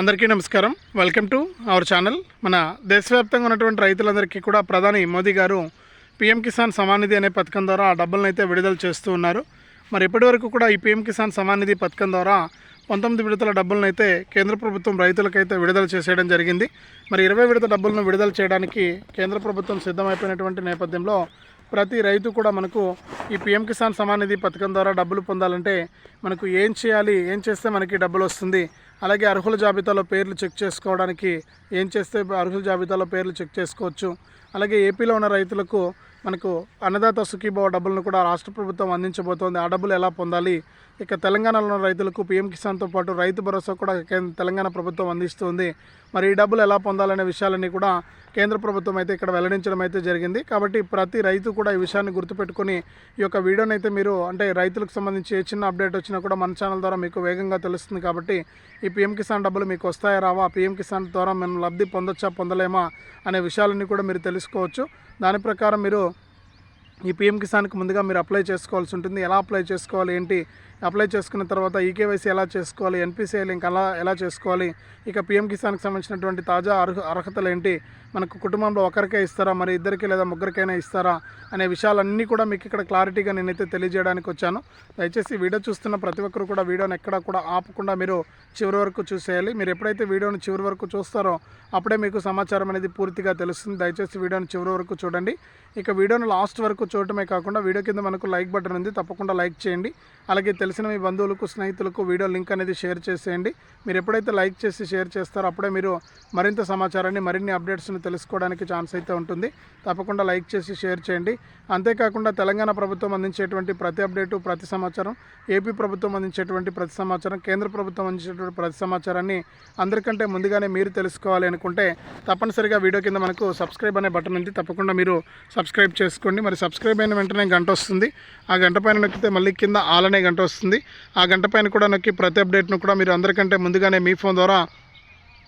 అందరికీ నమస్కారం. Welcome to our channel మన దేశవ్యాప్తంగా ఉన్నటువంటి రైతులందరికీ కూడా ప్రధాని మోదీ గారు పీఎం కిసాన్ సమానిధి అనే పథకం ద్వారా ఆ డబ్బులను అయితే విడుదల చేస్తూ ఉన్నారు. మరి ఇప్పటివరకు కూడా ఈ పీఎం కిసాన్ సమానిధి పథకం ద్వారా పంతొమ్మిది విడతల డబ్బులను అయితే కేంద్ర ప్రభుత్వం రైతులకైతే విడుదల చేసేయడం జరిగింది. మరి ఇరవై విడత డబ్బులను విడుదల చేయడానికి కేంద్ర ప్రభుత్వం సిద్ధమైపోయినటువంటి నేపథ్యంలో ప్రతి రైతు కూడా మనకు ఈ పిఎం కిసాన్ సమానిధి పథకం ద్వారా డబ్బులు పొందాలంటే మనకు ఏం చేయాలి ఏం చేస్తే మనకి డబ్బులు వస్తుంది అలాగే అర్హుల జాబితాలో పేర్లు చెక్ చేసుకోవడానికి ఏం చేస్తే అర్హుల జాబితాలో పేర్లు చెక్ చేసుకోవచ్చు. అలాగే ఏపీలో ఉన్న రైతులకు మనకు అన్నదాత సుఖీభావ డబ్బులను కూడా రాష్ట్ర ప్రభుత్వం అందించబోతోంది. ఆ డబ్బులు ఎలా పొందాలి? ఇక తెలంగాణలో ఉన్న రైతులకు పీఎం కిసాన్తో పాటు రైతు భరోసా కూడా కేంద్ర తెలంగాణ ప్రభుత్వం అందిస్తుంది. మరి ఈ డబ్బులు ఎలా పొందాలనే విషయాలన్నీ కూడా కేంద్ర ప్రభుత్వం అయితే ఇక్కడ వెల్లడించడం అయితే జరిగింది. కాబట్టి ప్రతి రైతు కూడా ఈ విషయాన్ని గుర్తుపెట్టుకొని ఈ యొక్క వీడియోని అయితే మీరు అంటే రైతులకు సంబంధించి ఏ చిన్న అప్డేట్ వచ్చినా కూడా మన ఛానల్ ద్వారా మీకు వేగంగా తెలుస్తుంది కాబట్టి ఈ పీఎం కిసాన్ డబ్బులు మీకు వస్తాయా రావా? పీఎం కిసాన్ ద్వారా మనం లబ్ధి పొందొచ్చా పొందలేమా? అనే విషయాలన్నీ కూడా మీరు తెలుసుకోవచ్చు. దాని ప్రకారం మీరు ఈ పిఎం కిసాన్కి ముందుగా మీరు అప్లై చేసుకోవాల్సి ఉంటుంది. ఎలా అప్లై చేసుకోవాలి? ఏంటి? అప్లై చేసుకున్న తర్వాత ఈకేవైసీ ఎలా చేసుకోవాలి ఎన్పిసిఐ లింక్ ఎలా ఎలా చేసుకోవాలి ఇక పిఎం కిసాన్కి సంబంధించినటువంటి తాజా అర్హ అర్హతలు ఏంటి మనకు కుటుంబంలో ఒకరికే ఇస్తారా మరి ఇద్దరికి లేదా ముగ్గురికైనా ఇస్తారా అనే విషయాలన్నీ కూడా మీకు ఇక్కడ క్లారిటీగా నేనైతే తెలియజేయడానికి వచ్చాను. దయచేసి వీడియో చూస్తున్న ప్రతి ఒక్కరు కూడా వీడియోని ఎక్కడ కూడా ఆపకుండా మీరు చివరి వరకు చూసేయాలి. మీరు ఎప్పుడైతే వీడియోని చివరి వరకు చూస్తారో అప్పుడే మీకు సమాచారం అనేది పూర్తిగా తెలుస్తుంది. దయచేసి వీడియోని చివరి వరకు చూడండి. ఇక వీడియోని లాస్ట్ వరకు చూడటమే కాకుండా వీడియో కింద మనకు లైక్ బటన్ ఉంది. తప్పకుండా లైక్ చేయండి. అలాగే తెలిసిన మీ బంధువులకు స్నేహితులకు వీడియో లింక్ అనేది షేర్ చేసేయండి. మీరు ఎప్పుడైతే లైక్ చేసి షేర్ చేస్తారో అప్పుడే మీరు మరింత సమాచారాన్ని మరిన్ని అప్డేట్స్ని తెలుసుకోవడానికి ఛాన్స్ అయితే ఉంటుంది. తప్పకుండా లైక్ చేసి షేర్ చేయండి. అంతేకాకుండా తెలంగాణ ప్రభుత్వం అందించేటువంటి ప్రతి అప్డేటు ప్రతి సమాచారం ఏపీ ప్రభుత్వం అందించేటువంటి ప్రతి సమాచారం కేంద్ర ప్రభుత్వం అందించేటువంటి ప్రతి సమాచారాన్ని అందరికంటే ముందుగానే మీరు తెలుసుకోవాలి అనుకుంటే తప్పనిసరిగా వీడియో కింద మనకు సబ్స్క్రైబ్ అనే బటన్ ఉంది. తప్పకుండా మీరు సబ్స్క్రైబ్ చేసుకోండి. మరి సబ్స్క్రైబ్ అయిన వెంటనే గంట వస్తుంది. ఆ గంట పైన నొక్కితే మళ్ళీ కింద ఆలనే గంట వస్తుంది. ఆ గంట పైన కూడా నొక్కి ప్రతి అప్డేట్ను కూడా మీరు అందరికంటే ముందుగానే మీ ఫోన్ ద్వారా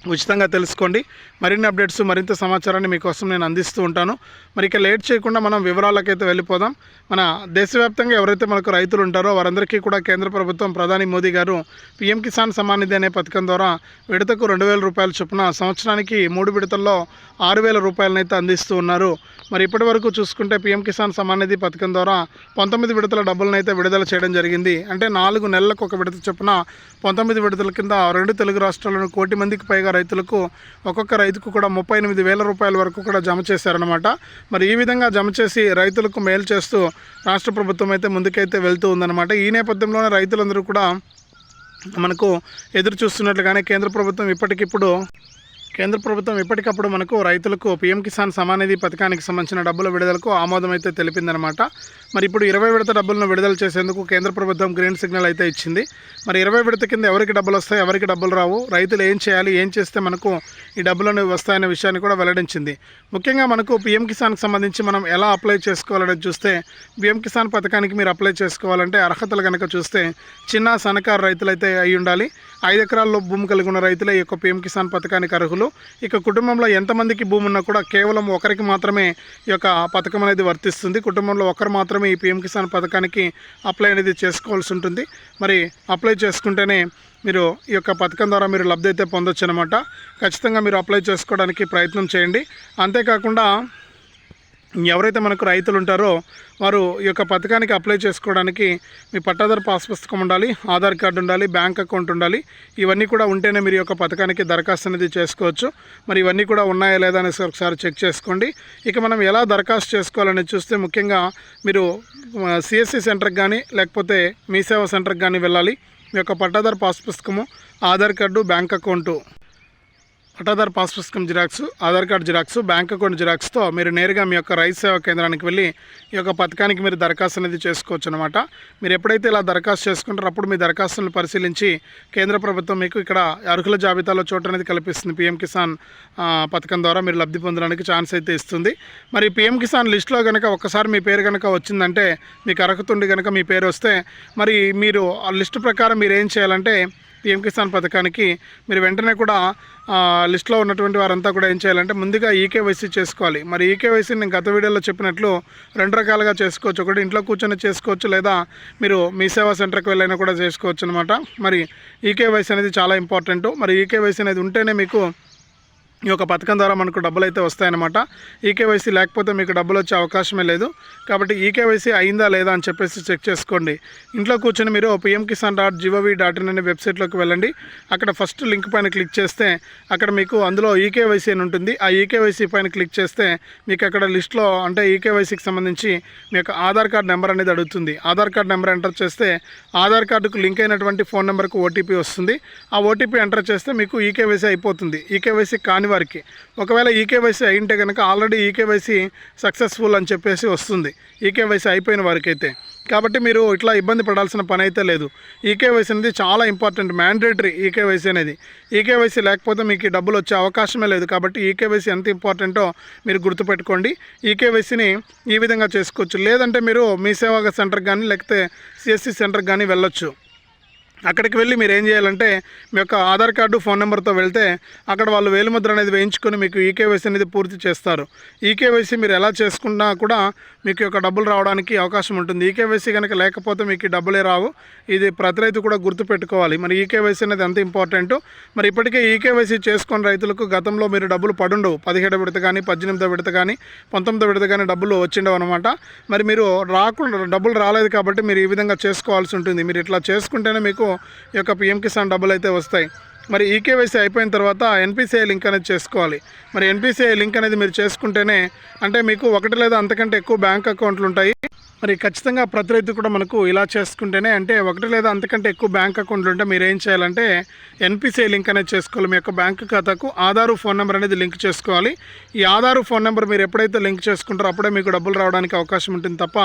ఉచితంగా తెలుసుకోండి. మరిన్ని అప్డేట్స్ మరింత సమాచారాన్ని మీకోసం నేను అందిస్తూ ఉంటాను. మరి ఇక లేట్ చేయకుండా మనం వివరాలకైతే వెళ్ళిపోదాం. మన దేశవ్యాప్తంగా ఎవరైతే మనకు రైతులు ఉంటారో వారందరికీ కూడా కేంద్ర ప్రభుత్వం ప్రధాని మోదీ గారు పీఎం కిసాన్ సమ్మాన్ నిధి అనే పథకం ద్వారా విడతకు రెండు వేల రూపాయల చొప్పున సంవత్సరానికి మూడు విడతల్లో ఆరు వేల రూపాయలనైతే అందిస్తూ ఉన్నారు. మరి ఇప్పటి వరకు చూసుకుంటే పీఎం కిసాన్ సమాన్ నిధి పథకం ద్వారా పంతొమ్మిది విడతల డబ్బులనైతే విడుదల చేయడం జరిగింది. అంటే నాలుగు నెలలకు ఒక విడత చొప్పున పంతొమ్మిది విడతల కింద రెండు తెలుగు రాష్ట్రాలను కోటి మందికి పైగా రైతులకు ఒక్కొక్క రైతుకు కూడా ముప్పై ఎనిమిది వేల రూపాయల వరకు కూడా జమ చేశారనమాట మరి ఈ విధంగా జమ చేసి రైతులకు మేలు చేస్తూ రాష్ట్ర ప్రభుత్వం అయితే ముందుకైతే వెళ్తూ ఉందన్నమాట. ఈ నేపథ్యంలోనే రైతులందరూ కూడా మనకు ఎదురు చూస్తున్నట్లుగానే కేంద్ర ప్రభుత్వం ఇప్పటికిప్పుడు కేంద్ర ప్రభుత్వం ఇప్పటికప్పుడు మనకు రైతులకు పీఎం కిసాన్ సమానిధి పథకానికి సంబంధించిన డబ్బుల విడుదలకు ఆమోదం అయితే తెలిపిందనమాట మరి ఇప్పుడు ఇరవై విడత డబ్బులను విడుదల చేసేందుకు కేంద్ర ప్రభుత్వం గ్రీన్ సిగ్నల్ అయితే ఇచ్చింది. మరి ఇరవై విడత కింద ఎవరికి డబ్బులు వస్తాయి ఎవరికి డబ్బులు రావు రైతులు ఏం చేయాలి ఏం చేస్తే మనకు ఈ డబ్బులను వస్తాయనే విషయాన్ని కూడా వెల్లడించింది. ముఖ్యంగా మనకు పీఎం కిసాన్కి సంబంధించి మనం ఎలా అప్లై చేసుకోవాలని చూస్తే పీఎం కిసాన్ పథకానికి మీరు అప్లై చేసుకోవాలంటే అర్హతలు కనుక చూస్తే చిన్న సన్నకారు రైతులైతే అయి ఉండాలి ఐదు ఎకరాల్లో భూమి కలిగి ఉన్న రైతులే ఈ యొక్క పిఎం కిసాన్ పథకానికి అర్హులు. ఇక కుటుంబంలో ఎంతమందికి భూమి ఉన్నా కూడా కేవలం ఒకరికి మాత్రమే ఈ యొక్క పథకం అనేది వర్తిస్తుంది. కుటుంబంలో ఒకరు మాత్రమే ఈ పిఎం కిసాన్ పథకానికి అప్లై అనేది చేసుకోవాల్సి ఉంటుంది. మరి అప్లై చేసుకుంటేనే మీరు ఈ యొక్క పథకం ద్వారా మీరు లబ్ధి అయితే పొందొచ్చు అనమాట ఖచ్చితంగా మీరు అప్లై చేసుకోవడానికి ప్రయత్నం చేయండి. అంతేకాకుండా ఎవరైతే మనకు రైతులు ఉంటారో వారు ఈ యొక్క పథకానికి అప్లై చేసుకోవడానికి మీ పట్టాదారు పాస్ పుస్తకం ఉండాలి ఆధార్ కార్డు ఉండాలి బ్యాంక్ అకౌంట్ ఉండాలి. ఇవన్నీ కూడా ఉంటేనే మీరు ఈ యొక్క పథకానికి దరఖాస్తు అనేది చేసుకోవచ్చు. మరి ఇవన్నీ కూడా ఉన్నాయా లేదా అనేసి ఒకసారి చెక్ చేసుకోండి. ఇక మనం ఎలా దరఖాస్తు చేసుకోవాలని చూస్తే ముఖ్యంగా మీరు సిఎస్సి సెంటర్కి కానీ లేకపోతే మీ సేవా సెంటర్కి కానీ వెళ్ళాలి. మీ యొక్క పట్టాదారు పాస్ పుస్తకము ఆధార్ కార్డు బ్యాంక్ అకౌంటు. పట్టాదారు పాస్ పుస్తకం xerox Aadhaar card xerox bank account జిరాక్స్తో మీరు నేరుగా మీ యొక్క రైతు సేవా కేంద్రానికి వెళ్ళి ఈ యొక్క పథకానికి మీరు దరఖాస్తు అనేది చేసుకోవచ్చు అనమాట మీరు ఎప్పుడైతే ఇలా దరఖాస్తు చేసుకుంటారో అప్పుడు మీ దరఖాస్తులను పరిశీలించి కేంద్ర ప్రభుత్వం మీకు ఇక్కడ అర్హుల జాబితాలో చోటు అనేది కల్పిస్తుంది. పీఎం కిసాన్ పథకం ద్వారా మీరు లబ్ధి పొందడానికి ఛాన్స్ అయితే ఇస్తుంది. మరి పీఎం కిసాన్ లిస్టులో కనుక ఒక్కసారి మీ పేరు కనుక వచ్చిందంటే మీకు అర్హత ఉండి కనుక మీ పేరు వస్తే మరి మీరు ఆ లిస్టు ప్రకారం మీరు ఏం చేయాలంటే పిఎం కిసాన్ పథకానికి మీరు వెంటనే కూడా లిస్ట్లో ఉన్నటువంటి వారంతా కూడా ఏం చేయాలంటే ముందుగా ఈకేవైసీ చేసుకోవాలి. మరి ఈకేవైసీ నేను గత వీడియోలో చెప్పినట్లు రెండు రకాలుగా చేసుకోవచ్చు. ఒకటి ఇంట్లో కూర్చొని చేసుకోవచ్చు లేదా మీరు మీ సేవా సెంటర్కి వెళ్ళైనా కూడా చేసుకోవచ్చు అనమాట మరి ఈకేవైసీ అనేది చాలా ఇంపార్టెంట్. మరి ఈకేవైసీ అనేది ఉంటేనే మీకు ఈ యొక్క పథకం ద్వారా మనకు డబ్బులు అయితే వస్తాయన్నమాట ఈకేవైసీ లేకపోతే మీకు డబ్బులు వచ్చే అవకాశమే లేదు. కాబట్టి ఈకేవైసీ అయిందా లేదా అని చెప్పేసి చెక్ చేసుకోండి. ఇంట్లో కూర్చొని మీరు PM Kisan dot GOV dot in అనే వెబ్సైట్లోకి వెళ్ళండి. అక్కడ ఫస్ట్ లింక్ పైన క్లిక్ చేస్తే అక్కడ మీకు అందులో ఈకేవైసీ అని ఉంటుంది. ఆ ఈకేవైసీ పైన క్లిక్ చేస్తే మీకు అక్కడ లిస్ట్లో అంటే ఈకేవైసీకి సంబంధించి మీ యొక్క ఆధార్ కార్డ్ నెంబర్ అనేది అడుగుతుంది. ఆధార్ కార్డ్ నెంబర్ ఎంటర్ చేస్తే ఆధార్ కార్డుకు లింక్ అయినటువంటి ఫోన్ నెంబర్కు ఓటీపీ వస్తుంది. ఆ ఓటీపీ ఎంటర్ చేస్తే మీకు ఈకేవైసీ అయిపోతుంది. ఈకేవైసీ కాని వారికి. ఒకవేళ ఈకేవైసీ అయింటే కనుక ఆల్రెడీ ఈకేవైసీ సక్సెస్ఫుల్ అని చెప్పేసి వస్తుంది. ఈకేవైసీ అయిపోయిన వారికైతే. కాబట్టి మీరు ఇట్లా ఇబ్బంది పడాల్సిన పని అయితే లేదు. ఈకేవైసీ అనేది చాలా ఇంపార్టెంట్ మ్యాండేటరీ ఈకేవైసీ అనేది. ఈకేవైసీ లేకపోతే మీకు డబ్బులు వచ్చే అవకాశమే లేదు. కాబట్టి ఈకేవైసీ ఎంత ఇంపార్టెంటో మీరు గుర్తుపెట్టుకోండి. ఈకేవైసీని ఈ విధంగా చేసుకోవచ్చు. లేదంటే మీరు మీ సేవా సెంటర్కి కానీ లేకపోతే సిఎస్సి సెంటర్కి కానీ వెళ్ళొచ్చు. అక్కడికి వెళ్ళి మీరు ఏం చేయాలంటే మీ యొక్క ఆధార్ కార్డు ఫోన్ నెంబర్తో వెళ్తే అక్కడ వాళ్ళు వేలుముద్ర అనేది వేయించుకొని మీకు ఈకేవైసీ అనేది పూర్తి చేస్తారు. ఈకేవైసీ మీరు ఎలా చేసుకున్నా కూడా మీకు యొక్క డబ్బులు రావడానికి అవకాశం ఉంటుంది. ఈకేవైసీ కనుక లేకపోతే మీకు డబ్బులే రావు. ఇది ప్రతి రైతు కూడా గుర్తుపెట్టుకోవాలి. మరి ఈకేవైసీ అనేది ఎంత ఇంపార్టెంట్? మరి ఇప్పటికే ఈకేవైసీ చేసుకున్న రైతులకు గతంలో మీరు డబ్బులు పడుండవు. పదిహేడు విడత కానీ పద్దెనిమిదో విడత కానీ పంతొమ్మిదో విడత కానీ డబ్బులు వచ్చిండవు అనమాట మరి మీరు రాకుండా డబ్బులు రాలేదు కాబట్టి మీరు ఈ విధంగా చేసుకోవాల్సి ఉంటుంది. మీరు ఇట్లా చేసుకుంటేనే మీకు ఈ యొక్క పిఎం కిసాన్ డబ్బులు అయితే వస్తాయి. మరి ఈకేవైసీ అయిపోయిన తర్వాత ఎన్పిసిఐ లింక్ అనేది చేసుకోవాలి. మరి ఎన్పిసిఐ లింక్ అనేది మీరు చేసుకుంటేనే అంటే మీకు ఒకటి లేదా అంతకంటే ఎక్కువ బ్యాంక్ అకౌంట్లు ఉంటాయి. మరి ఖచ్చితంగా ప్రతి రైతు కూడా మనకు ఇలా చేసుకుంటేనే అంటే ఒకటి లేదా అంతకంటే ఎక్కువ బ్యాంక్ అకౌంట్లు ఉంటే మీరు ఏం చేయాలంటే ఎన్పిసిఐ లింక్ అనేది చేసుకోవాలి. మీ యొక్క బ్యాంక్ ఖాతాకు ఆధారు ఫోన్ నెంబర్ అనేది లింక్ చేసుకోవాలి. ఈ ఆధారు ఫోన్ నెంబర్ మీరు ఎప్పుడైతే లింక్ చేసుకుంటారో అప్పుడే మీకు డబ్బులు రావడానికి అవకాశం ఉంటుంది తప్ప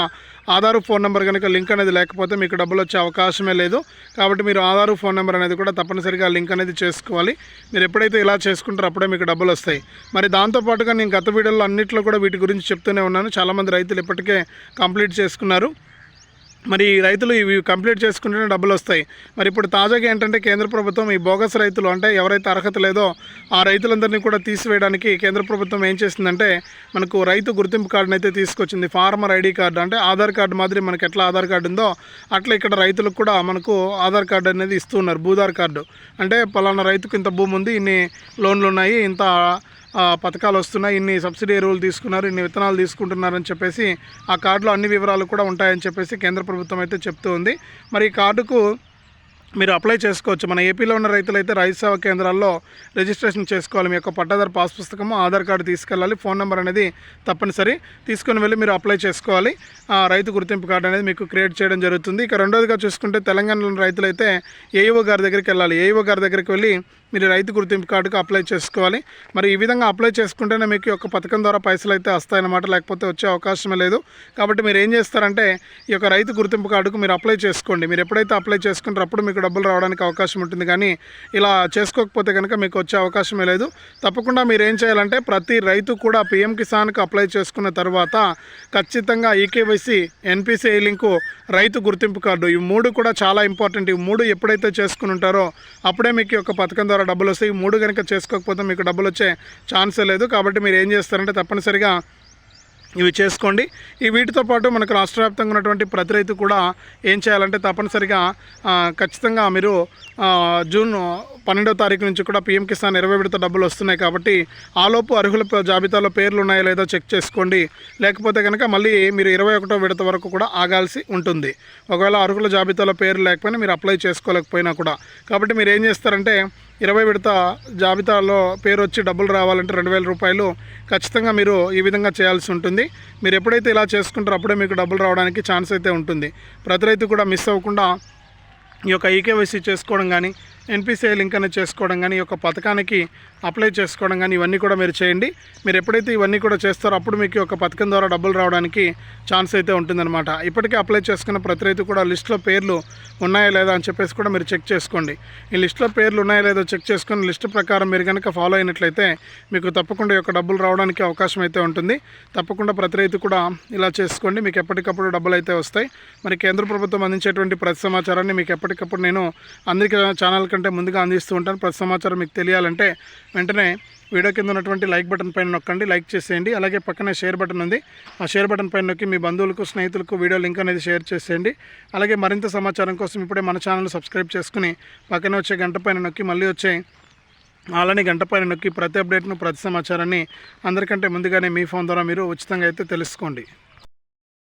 ఆధారు ఫోన్ నెంబర్ కనుక లింక్ అనేది లేకపోతే మీకు డబ్బులు వచ్చే అవకాశమే లేదు. కాబట్టి మీరు ఆధారు ఫోన్ నెంబర్ అనేది కూడా తప్పనిసరిగా లింక్ అనేది చేసుకోవాలి. మీరు ఎప్పుడైతే ఇలా చేసుకుంటారో అప్పుడే మీకు డబ్బులు వస్తాయి. మరి దాంతోపాటుగా నేను గత వీడియోలో అన్నింటిలో కూడా వీటి గురించి చెప్తూనే ఉన్నాను. చాలామంది రైతులు ఇప్పటికే కంప్లీట్ చేసుకున్నారు. మరి ఈ రైతులు ఇవి కంప్లీట్ చేసుకుంటేనే డబ్బులు వస్తాయి. మరి ఇప్పుడు తాజాగా ఏంటంటే కేంద్ర ప్రభుత్వం ఈ బోగస్ రైతులు అంటే ఎవరైతే అర్హత లేదో ఆ రైతులందరినీ కూడా తీసివేయడానికి కేంద్ర ప్రభుత్వం ఏం చేసిందంటే మనకు రైతు గుర్తింపు కార్డుని అయితే తీసుకొచ్చింది. ఫార్మర్ ఐడి కార్డు అంటే ఆధార్ కార్డు మాదిరి మనకి ఎట్లా ఆధార్ కార్డు ఉందో అట్లా ఇక్కడ రైతులకు కూడా మనకు ఆధార్ కార్డు అనేది ఇస్తున్నారు భూధార్ కార్డు అంటే పలానా రైతుకు ఇంత భూమి ఉంది ఇన్ని లోన్లు ఉన్నాయి ఇంత పథకాలు వస్తున్నాయి ఇన్ని సబ్సిడీ ఎరువులు తీసుకున్నారు ఇన్ని విత్తనాలు తీసుకుంటున్నారని చెప్పేసి ఆ కార్డులో అన్ని వివరాలు కూడా ఉంటాయని చెప్పేసి కేంద్ర ప్రభుత్వం అయితే చెప్తూ ఉంది. మరి ఈ కార్డుకు మీరు అప్లై చేసుకోవచ్చు. మన ఏపీలో ఉన్న రైతులు అయితే రైతు సేవా కేంద్రాల్లో రిజిస్ట్రేషన్ చేసుకోవాలి. మీ యొక్క పట్టాదారు పాస్ పుస్తకము ఆధార్ కార్డు తీసుకెళ్ళాలి. ఫోన్ నెంబర్ అనేది తప్పనిసరి. తీసుకొని వెళ్ళి మీరు అప్లై చేసుకోవాలి. ఆ రైతు గుర్తింపు కార్డు అనేది మీకు క్రియేట్ చేయడం జరుగుతుంది. ఇక రెండోదిగా చూసుకుంటే తెలంగాణలోని రైతులైతే ఏఈఓ గారి దగ్గరికి వెళ్ళాలి. ఏఈఓ గారి దగ్గరికి వెళ్ళి మీరు రైతు గుర్తింపు కార్డుకు అప్లై చేసుకోవాలి. మరి ఈ విధంగా అప్లై చేసుకుంటేనే మీకు యొక్క పథకం ద్వారా పైసలు అయితే వస్తాయన్నమాట. లేకపోతే వచ్చే అవకాశమే లేదు. కాబట్టి మీరు ఏం చేస్తారంటే ఈ యొక్క రైతు గుర్తింపు కార్డుకు మీరు అప్లై చేసుకోండి. మీరు ఎప్పుడైతే అప్లై చేసుకుంటారో అప్పుడు మీకు డబ్బులు రావడానికి అవకాశం ఉంటుంది. కానీ ఇలా చేసుకోకపోతే కనుక మీకు వచ్చే అవకాశమే లేదు. తప్పకుండా మీరు ఏం చేయాలంటే ప్రతి రైతు కూడా పిఎం కిసాన్కి అప్లై చేసుకున్న తర్వాత ఖచ్చితంగా ఈకేవైసీ ఎన్పిసిఐ లింకు రైతు గుర్తింపు కార్డు. ఈ మూడు కూడా చాలా ఇంపార్టెంట్. ఈ మూడు ఎప్పుడైతే చేసుకుని ఉంటారో అప్పుడే మీకు యొక్క పథకం ద్వారా డబ్బులు వస్తాయి ఈ మూడు కనుక చేసుకోకపోతే మీకు డబ్బులు వచ్చే ఛాన్సే లేదు. కాబట్టి మీరు ఏం చేస్తారంటే తప్పనిసరిగా ఇవి చేసుకోండి. ఈ వీటితో పాటు మనకు రాష్ట్ర వ్యాప్తంగా ఉన్నటువంటి ప్రతి రైతు కూడా ఏం చేయాలంటే తప్పనిసరిగా ఖచ్చితంగా మీరు జూన్ పన్నెండో తారీఖు నుంచి కూడా పీఎం కిసాన్ ఇరవై విడత డబ్బులు వస్తున్నాయి కాబట్టి ఆలోపు అర్హుల జాబితాలో పేర్లు ఉన్నాయో లేదో చెక్ చేసుకోండి. లేకపోతే కనుక మళ్ళీ మీరు ఇరవై ఒకటో విడత వరకు కూడా ఆగాల్సి ఉంటుంది. ఒకవేళ అర్హుల జాబితాలో పేరు లేకపోయినా మీరు అప్లై చేసుకోలేకపోయినా కూడా. కాబట్టి మీరు ఏం చేస్తారంటే ఇరవై విడత జాబితాలో పేరు వచ్చి డబ్బులు రావాలంటే రెండు వేల రూపాయలు ఖచ్చితంగా మీరు ఈ విధంగా చేయాల్సి ఉంటుంది. మీరు ఎప్పుడైతే ఇలా చేసుకుంటారో అప్పుడే మీకు డబ్బులు రావడానికి ఛాన్స్ అయితే ఉంటుంది. ప్రతి రైతు కూడా మిస్ అవ్వకుండా ఈ యొక్క ఈకేవైసీ చేసుకోవడం కానీ ఎన్పిసిఐ లింక్ అనేది చేసుకోవడం కానీ ఈ యొక్క పథకానికి అప్లై చేసుకోవడం కానీ ఇవన్నీ కూడా మీరు చేయండి. మీరు ఎప్పుడైతే ఇవన్నీ కూడా చేస్తారో అప్పుడు మీకు ఒక పథకం ద్వారా డబ్బులు రావడానికి ఛాన్స్ అయితే ఉంటుందన్నమాట. ఇప్పటికే అప్లై చేసుకున్న ప్రతి రైతు కూడా లిస్ట్లో పేర్లు ఉన్నాయా లేదా అని చెప్పేసి కూడా మీరు చెక్ చేసుకోండి. ఈ లిస్ట్లో పేర్లు ఉన్నాయా లేదో చెక్ చేసుకుని లిస్ట్ ప్రకారం మీరు కనుక ఫాలో అయినట్లయితే మీకు తప్పకుండా యొక్క డబ్బులు రావడానికి అవకాశం అయితే ఉంటుంది. తప్పకుండా ప్రతి రైతు కూడా ఇలా చేసుకోండి. మీకు ఎప్పటికప్పుడు డబ్బులు అయితే వస్తాయి. మరి కేంద్ర ప్రభుత్వం అందించేటువంటి ప్రతి సమాచారాన్ని మీకు ఎప్పటికప్పుడు నేను అందరికీ ఛానల్ అందరికంటే ముందుగా అందిస్తూ ఉంటాను. ప్రతి సమాచారం మీకు తెలియాలంటే వెంటనే వీడియో కింద ఉన్నటువంటి లైక్ బటన్ పైన నొక్కండి. లైక్ చేసేయండి. అలాగే పక్కనే షేర్ బటన్ ఉంది. ఆ షేర్ బటన్ పైన నొక్కి మీ బంధువులకు స్నేహితులకు వీడియో లింక్ అనేది షేర్ చేసేయండి. అలాగే మరింత సమాచారం కోసం ఇప్పుడే మన ఛానల్ సబ్స్క్రైబ్ చేసుకుని పక్కనే వచ్చే గంట పైన నొక్కి మళ్ళీ వచ్చే అలానే గంట పైన నొక్కి ప్రతి అప్డేట్ను ప్రతి సమాచారాన్ని అందరికంటే ముందుగానే మీ ఫోన్ ద్వారా మీరు ఉచితంగా అయితే తెలుసుకోండి.